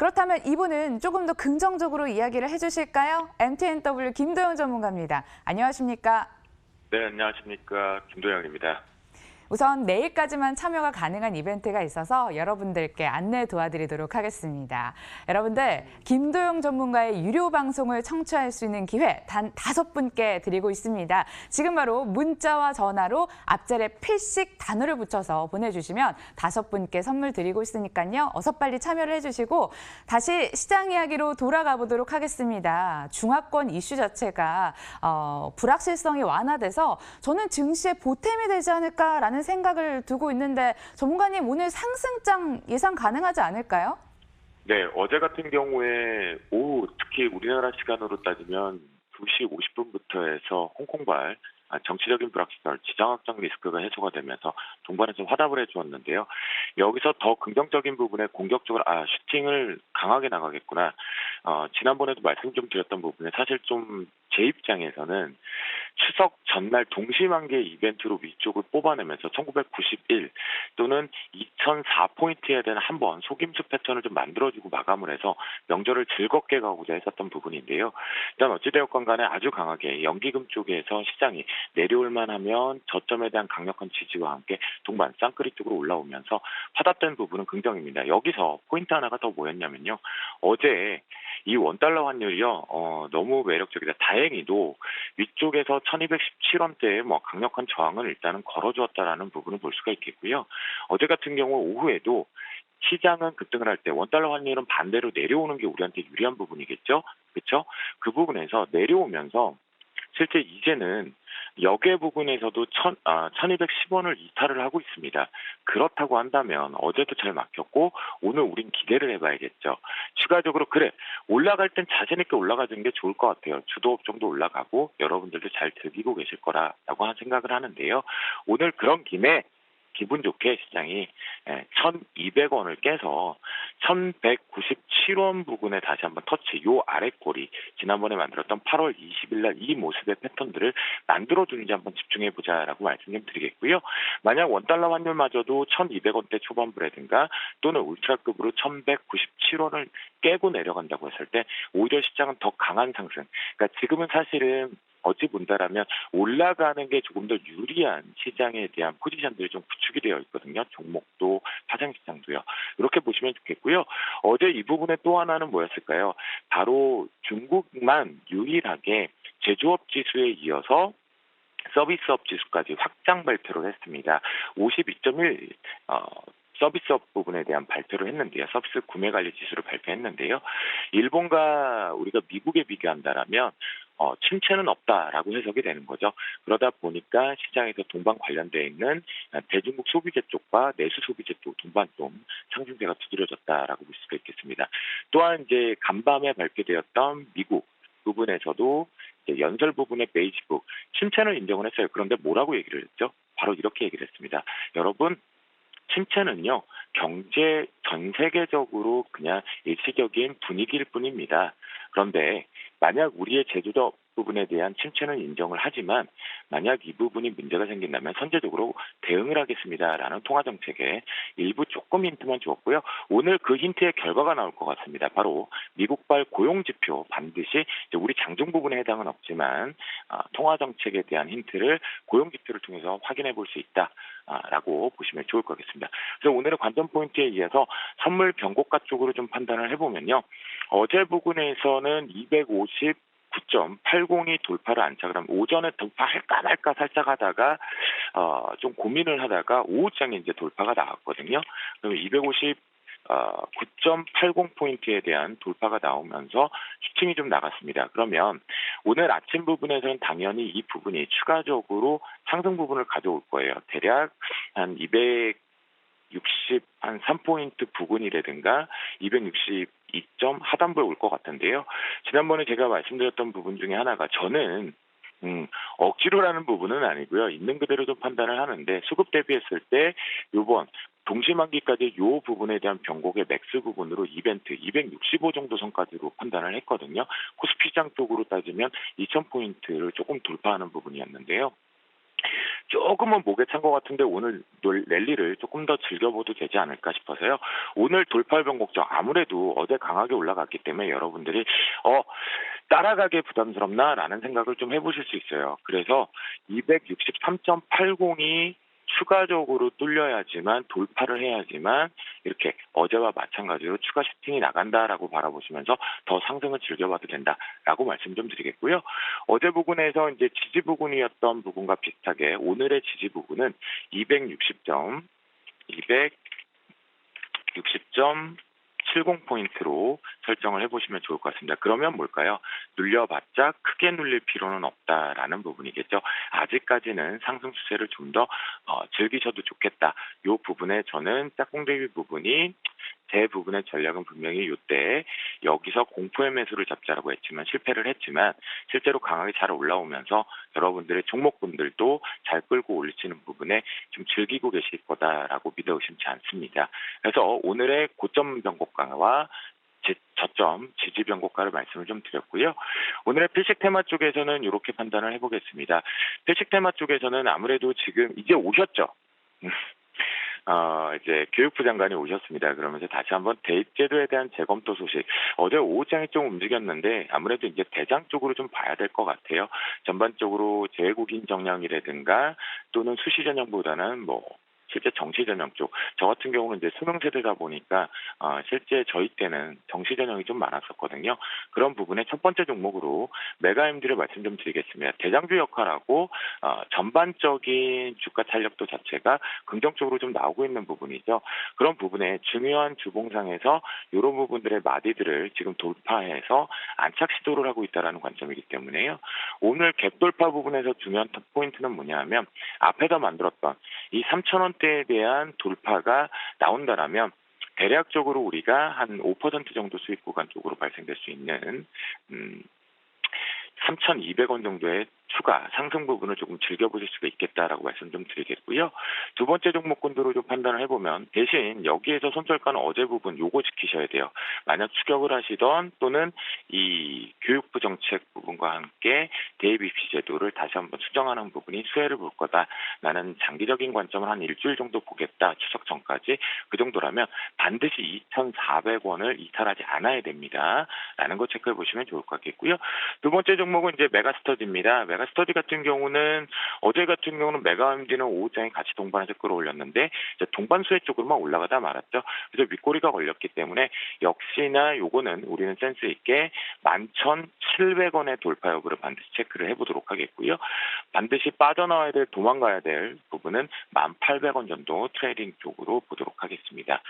그렇다면 이분은 조금 더 긍정적으로 이야기를 해주실까요? MTNW 김도영 전문가입니다. 안녕하십니까? 네, 안녕하십니까. 김도영입니다. 우선 내일까지만 참여가 가능한 이벤트가 있어서 여러분들께 안내 도와드리도록 하겠습니다. 여러분들 김도영 전문가의 유료 방송을 청취할 수 있는 기회 단 다섯 분께 드리고 있습니다. 지금 바로 문자와 전화로 앞자리에 필식 단어를 붙여서 보내주시면 다섯 분께 선물 드리고 있으니까요. 어서 빨리 참여를 해주시고 다시 시장 이야기로 돌아가 보도록 하겠습니다. 중화권 이슈 자체가 어, 불확실성이 완화돼서 저는 증시에 보탬이 되지 않을까라는 생각을 두고 있는데 전문가님 오늘 상승장 예상 가능하지 않을까요? 네, 어제 같은 경우에 오후 특히 우리나라 시간으로 따지면 2시 50분부터 해서 홍콩발 아, 정치적인 불확실성, 지정학적 리스크가 해소가 되면서 동반에 좀 화답을 해주었는데요. 여기서 더 긍정적인 부분에 공격적으로 아 슈팅을 강하게 나가겠구나. 어, 지난번에도 말씀 좀 드렸던 부분에 사실 좀 제 입장에서는 추석 전날 동시만개 이벤트로 위쪽을 뽑아내면서 1991 또는 2004포인트에 대한 한 번 속임수 패턴을 좀 만들어주고 마감을 해서 명절을 즐겁게 가고자 했었던 부분인데요. 일단 어찌되었건 간에 아주 강하게 연기금 쪽에서 시장이 내려올만 하면 저점에 대한 강력한 지지와 함께 동반 쌍끌이 쪽으로 올라오면서 화답된 부분은 긍정입니다. 여기서 포인트 하나가 더 뭐였냐면요. 어제 이 원달러 환율이요, 어, 너무 매력적이다. 다행히도 위쪽에서 1217원대에 뭐 강력한 저항을 일단은 걸어주었다라는 부분을 볼 수가 있겠고요. 어제 같은 경우 오후에도 시장은 급등을 할 때 원달러 환율은 반대로 내려오는 게 우리한테 유리한 부분이겠죠. 그렇죠? 그 부분에서 내려오면서 실제 이제는 역의 부분에서도 천, 아, 1210원을 이탈을 하고 있습니다. 그렇다고 한다면 어제도 잘 막혔고 오늘 우린 기대를 해봐야겠죠. 추가적으로 그래 올라갈 땐 자신 있게 올라가는 게 좋을 것 같아요. 주도 업종도 올라가고 여러분들도 잘 즐기고 계실 거라라고 한 생각을 하는데요. 오늘 그런 김에 기분 좋게 시장이 1,200원을 깨서 1,197원 부근에 다시 한번 터치, 요 아래 꼬리, 지난번에 만들었던 8월 20일 날 이 모습의 패턴들을 만들어 주는지 한번 집중해 보자라고 말씀 좀 드리겠고요. 만약 원달러 환율마저도 1,200원대 초반부라든가 또는 울트라급으로 1,197원을 깨고 내려간다고 했을 때 오히려 시장은 더 강한 상승. 그러니까 지금은 사실은 어찌 본다라면 올라가는 게 조금 더 유리한 시장에 대한 포지션들이 좀 구축이 되어 있거든요. 종목도 파생 시장도요. 이렇게 보시면 좋겠고요. 어제 이 부분에 또 하나는 뭐였을까요? 바로 중국만 유일하게 제조업 지수에 이어서 서비스업 지수까지 확장 발표를 했습니다. 52.1 어, 서비스업 부분에 대한 발표를 했는데요. 서비스 구매 관리 지수를 발표했는데요. 일본과 우리가 미국에 비교한다라면 어, 침체는 없다라고 해석이 되는 거죠. 그러다 보니까 시장에서 동반 관련되어 있는 대중국 소비재 쪽과 내수 소비재 쪽 동반 좀 상승세가 두드려졌다라고 볼 수가 있겠습니다. 또한 이제 간밤에 발표되었던 미국 부분에서도 연설 부분의 베이지북 침체는 인정을 했어요. 그런데 뭐라고 얘기를 했죠? 바로 이렇게 얘기를 했습니다. 여러분 침체는요 경제 전 세계적으로 그냥 일시적인 분위기일 뿐입니다. 그런데 만약 우리의 제조업 부분에 대한 침체는 인정을 하지만 만약 이 부분이 문제가 생긴다면 선제적으로 대응을 하겠습니다라는 통화 정책에 일부 조금 힌트만 주었고요. 오늘 그 힌트의 결과가 나올 것 같습니다. 바로 미국발 고용 지표 반드시 우리 장중 부분에 해당은 없지만 통화 정책에 대한 힌트를 고용 지표를 통해서 확인해 볼 수 있다. 라고 보시면 좋을 것 같습니다. 그래서 오늘의 관전 포인트에 의해서 선물 변곡가 쪽으로 좀 판단을 해보면요. 어제 부분에서는 250 9.80이 돌파를 안착을 하면 오전에 돌파할까 말까 살짝 하다가 어, 좀 고민을 하다가 오후장에 이제 돌파가 나왔거든요. 그럼 250 어, 9.80 포인트에 대한 돌파가 나오면서 슈팅이 좀 나갔습니다. 그러면 오늘 아침 부분에서는 당연히 이 부분이 추가적으로 상승 부분을 가져올 거예요. 대략 한 200. 60, 한 3포인트 부근이라든가 262점 하단부에 올 것 같은데요. 지난번에 제가 말씀드렸던 부분 중에 하나가 저는 음, 억지로라는 부분은 아니고요. 있는 그대로 좀 판단을 하는데 수급 대비했을 때 요번 동시만기까지 요 부분에 대한 변곡의 맥스 부분으로 이벤트 265 정도 선까지로 판단을 했거든요. 코스피 시장 쪽으로 따지면 2000포인트를 조금 돌파하는 부분이었는데요. 조금은 목에 찬 것 같은데 오늘 놀- 랠리를 조금 더 즐겨봐도 되지 않을까 싶어서요. 오늘 돌파 변곡점 아무래도 어제 강하게 올라갔기 때문에 여러분들이 어 따라가기 부담스럽나라는 생각을 좀 해보실 수 있어요. 그래서 263.80이 추가적으로 뚫려야지만 돌파를 해야지만 이렇게 어제와 마찬가지로 추가 슈팅이 나간다라고 바라보시면서 더 상승을 즐겨봐도 된다라고 말씀 좀 드리겠고요. 어제 부분에서 이제 지지 부분이었던 부분과 비슷하게 오늘의 지지 부분은 260점, 260점 70포인트로 설정을 해보시면 좋을 것 같습니다. 그러면 뭘까요? 눌려봤자 크게 눌릴 필요는 없다라는 부분이겠죠. 아직까지는 상승 추세를 좀더 어, 즐기셔도 좋겠다. 이 부분에 저는 짝꿍 대비 부분이 제 부분의 전략은 분명히 이때 여기서 공포의 매수를 잡자라고 했지만 실패를 했지만 실제로 강하게 잘 올라오면서 여러분들의 종목분들도 잘 끌고 올리시는 부분에 좀 즐기고 계실 거다라고 믿어 의심치 않습니다. 그래서 오늘의 고점 변곡가와 제- 저점 지지 변곡가를 말씀을 좀 드렸고요. 오늘의 필식 테마 쪽에서는 이렇게 판단을 해보겠습니다. 필식 테마 쪽에서는 아무래도 지금 이제 오셨죠. 어, 이제 교육부 장관이 오셨습니다. 그러면서 다시 한번 대입 제도에 대한 재검토 소식. 어제 오후장에 좀 움직였는데 아무래도 이제 대장 쪽으로 좀 봐야 될 것 같아요. 전반적으로 재외국인 정량이라든가 또는 수시 전형보다는 뭐 실제 정시 전형 쪽. 저 같은 경우는 이제 수능 세대다 보니까 어, 실제 저희 때는 정시 전형이 좀 많았었거든요. 그런 부분에 첫 번째 종목으로 메가임들을 말씀 좀 드리겠습니다. 대장주 역할하고 어, 전반적인 주가 탄력도 자체가 긍정적으로 좀 나오고 있는 부분이죠. 그런 부분에 중요한 주봉상에서 이런 부분들의 마디들을 지금 돌파해서 안착 시도를 하고 있다라는 관점이기 때문에요. 오늘 갭 돌파 부분에서 중요한 포인트는 뭐냐면 앞에다 만들었던 이 3,000원 대에 대한 돌파가 나온다라면 대략적으로 우리가 한 5% 정도 수익 구간 쪽으로 발생될 수 있는 음, 3,200원 정도의 추가 상승 부분을 조금 즐겨보실 수가 있겠다라고 말씀 좀 드리겠고요. 두 번째 종목군들로 좀 판단을 해보면 대신 여기에서 손절가는 어제 부분 요거 지키셔야 돼요. 만약 추격을 하시던 또는 이 교육부 정책 부분과 함께 대입 입시 제도를 다시 한번 수정하는 부분이 수혜를 볼 거다. 나는 장기적인 관점을 한 일주일 정도 보겠다. 추석 전까지 그 정도라면 반드시 2,400원을 이탈하지 않아야 됩니다. 라는 거 체크해 보시면 좋을 것 같겠고요. 두 번째 종목은 이제 메가스터디입니다. 메가 스터디 같은 경우는 어제 같은 경우는 메가임디는 오후장에 같이 동반해서 끌어올렸는데 동반수혜 쪽으로만 올라가다 말았죠. 그래서 윗꼬리가 걸렸기 때문에 역시나 요거는 우리는 센스 있게 11,700원의 돌파 여부를 반드시 체크를 해보도록 하겠고요. 반드시 빠져나와야 될 도망가야 될 부분은 1,800원 정도 트레이딩 쪽으로 보도록 하겠습니다.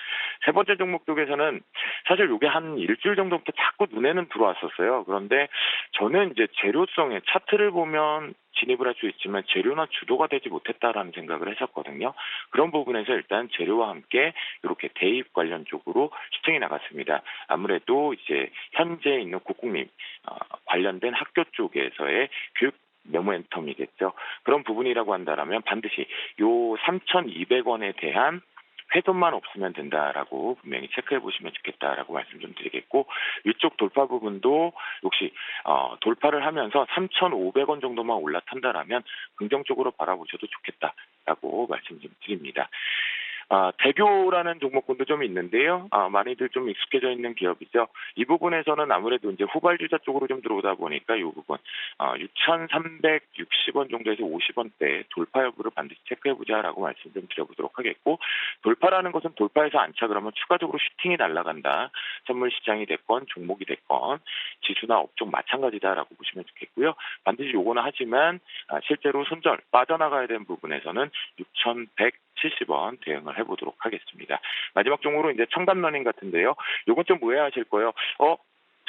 세 번째 종목 쪽에서는 사실 요게 한 일주일 정도부터 자꾸 눈에는 들어왔었어요. 그런데 저는 이제 재료성의 차트를 보면 진입을 할 수 있지만 재료나 주도가 되지 못했다라는 생각을 했었거든요. 그런 부분에서 일단 재료와 함께 이렇게 대입 관련 쪽으로 시청이 나갔습니다. 아무래도 이제 현재 있는 국공립 어, 관련된 학교 쪽에서의 교육 메모엔텀이겠죠. 그런 부분이라고 한다라면 반드시 요 3,200원에 대한 훼손만 없으면 된다라고 분명히 체크해 보시면 좋겠다라고 말씀 좀 드리겠고 위쪽 돌파 부분도 역시 어, 돌파를 하면서 3,500원 정도만 올라탄다라면 긍정적으로 바라보셔도 좋겠다라고 말씀 좀 드립니다. 아, 대교라는 종목군도 좀 있는데요. 아, 많이들 좀 익숙해져 있는 기업이죠. 이 부분에서는 아무래도 이제 후발주자 쪽으로 좀 들어오다 보니까 이 부분 어, 6,360원 정도에서 50원대 돌파 여부를 반드시 체크해보자라고 말씀 좀 드려보도록 하겠고 돌파라는 것은 돌파해서 안착을 하면 추가적으로 슈팅이 날아간다. 선물 시장이 됐건 종목이 됐건 지수나 업종 마찬가지다라고 보시면 좋겠고요. 반드시 요거는 하지만 아, 실제로 손절 빠져나가야 되는 부분에서는 6,170원 대응을 해보도록 하겠습니다. 마지막 종목으로 이제 청담러닝 같은데요. 요건 좀 오해하실 거예요. 어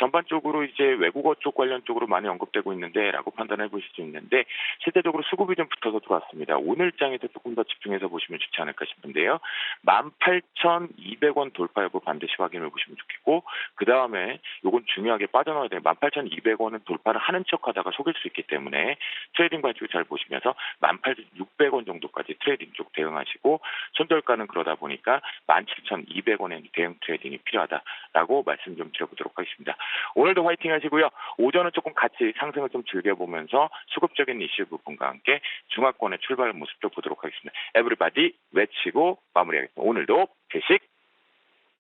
전반적으로 이제 외국어 쪽 관련 쪽으로 많이 언급되고 있는데라고 판단해 보실 수 있는데 실제적으로 수급이 좀 붙어서 들어왔습니다. 오늘 장에서 조금 더 집중해서 보시면 좋지 않을까 싶은데요. 18,200원 돌파 여부 반드시 확인해 보시면 좋겠고 그 다음에 요건 중요하게 빠져나와야 돼요. 18,200원은 돌파를 하는 척하다가 속일 수 있기 때문에 트레이딩 관점 잘 보시면서 18,600원 정도까지 트레이딩 쪽 대응하시고 손절가는 그러다 보니까 17,200원의 대응 트레이딩이 필요하다라고 말씀 좀 드려보도록 하겠습니다. 오늘도 화이팅 하시고요. 오전은 조금 같이 상승을 좀 즐겨보면서 수급적인 이슈 부분과 함께 중화권의 출발 모습도 보도록 하겠습니다. 에브리바디 외치고 마무리하겠습니다. 오늘도 회식